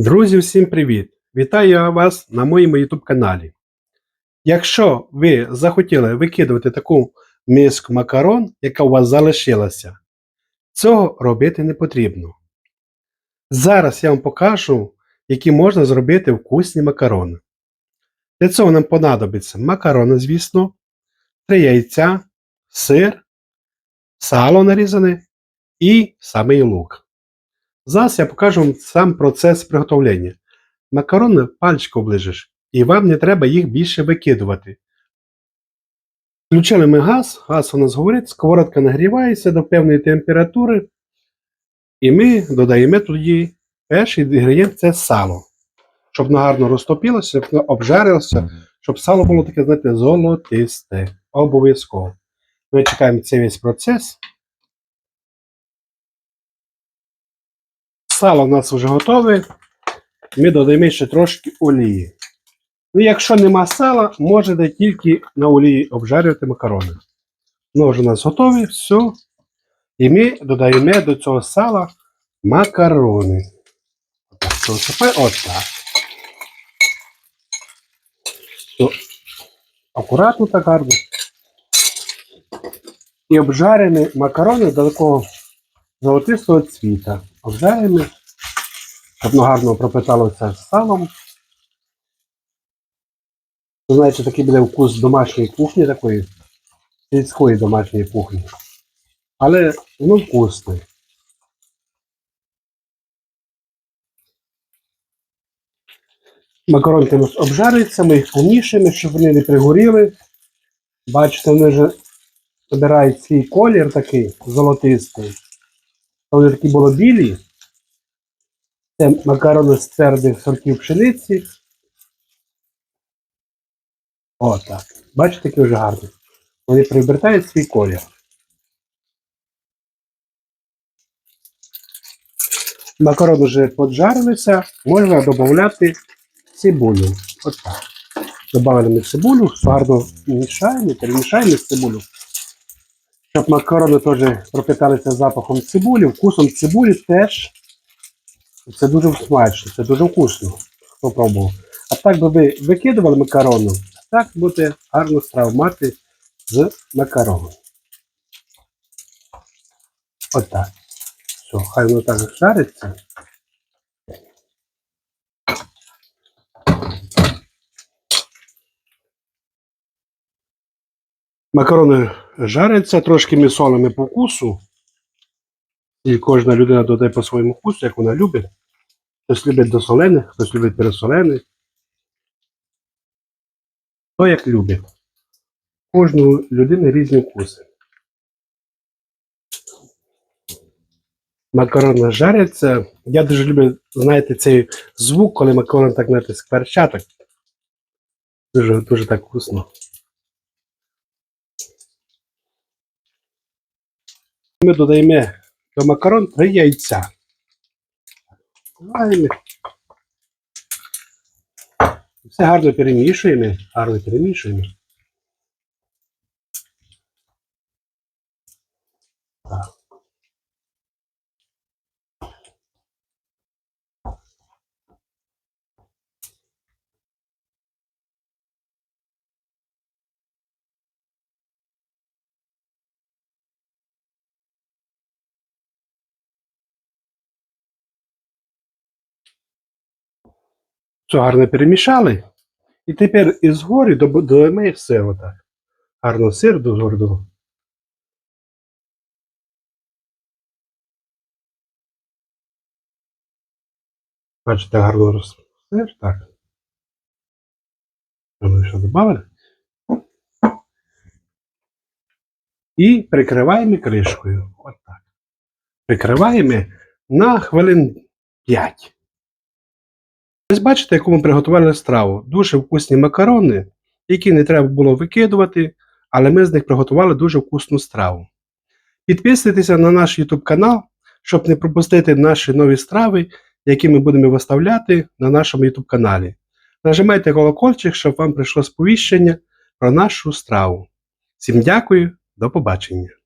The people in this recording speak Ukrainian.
Друзі, всім привіт! Вітаю вас на моєму YouTube каналі. Якщо ви захотіли викидувати таку миску макарон, яка у вас залишилася, цього робити не потрібно. Зараз я вам покажу, які можна зробити вкусні макарони. Для цього нам понадобиться макарони, звісно, 3 яйця, сир, сало нарізане і самий лук. Зараз я покажу вам сам процес приготовлення. Макарони пальчиком оближиш, і вам не треба їх більше викидувати. Включили ми газ, газ у нас горить, сковородка нагрівається до певної температури. І ми додаємо тоді перший інгредієнт це сало. Щоб воно гарно розтопилося, щоб воно обжарилося, щоб сало було таке, знаєте, золотисте. Обов'язково. Ми чекаємо цей весь процес. Сало у нас вже готове. Ми додаємо ще трошки олії. Ну, якщо нема сала, можете тільки на олії обжарювати макарони. Ну, вже у нас готові, все. І ми додаємо до цього сала макарони. Отак, це отак. Акуратно так гарно. І обжарені макарони до такого золотистого цвіта. Обжаримо, щоб воно гарно пропиталося з салом. Знаєте, такий буде вкус домашньої кухні, такої сільської домашньої кухні. Але воно вкусне. Макаронки у нас обжарюються, ми їх помішаємо, щоб вони не пригоріли. Бачите, вони вже збирають свій колір такий золотистий. Вони такі були білі. Це макарони з твердих сортів пшениці. О, так. Бачите, які вже гарні. Вони приобертають свій колір. Макарони вже поджарилися, можна додати цибулю. От так. Добавили ми цибулю, гарно мішаємо, перемішаємо цибулю. Щоб макарони теж пропиталися запахом цибулі, вкусом цибулі теж. Це дуже смачно, це дуже вкусно. Хто пробував. А так би ви викидували макарону, так буде гарно страву мати з макароном. Отак. Все, хай воно так жариться. Макарони жаряться, трошки ми по вкусу. І кожна людина додає по своєму вкусу, як вона любить. Хтось любить до солених, хтось любить пересолених. Хто як любить. Кожну людини різні вкуси. Макарони жаряться. Я дуже люблю, знаєте, цей звук, коли макарони так знаєте, скверчать. так. Дуже, дуже так вкусно. Ми додаємо до макарон три яйця. Все гарно перемішуємо, гарно перемішуємо. Все гарно перемішали. І тепер із гори додаємо все отак. Гарно сир до згори до. Бачите, гарно роз... сир, так. Ми ще додали. І прикриваємо кришкою. Отак. Прикриваємо на хвилин 5. Ось бачите, яку ми приготували страву. Дуже вкусні макарони, які не треба було викидувати, але ми з них приготували дуже вкусну страву. Підписуйтеся на наш YouTube канал, щоб не пропустити наші нові страви, які ми будемо виставляти на нашому YouTube каналі. Нажимайте колокольчик, щоб вам прийшло сповіщення про нашу страву. Всім дякую, до побачення!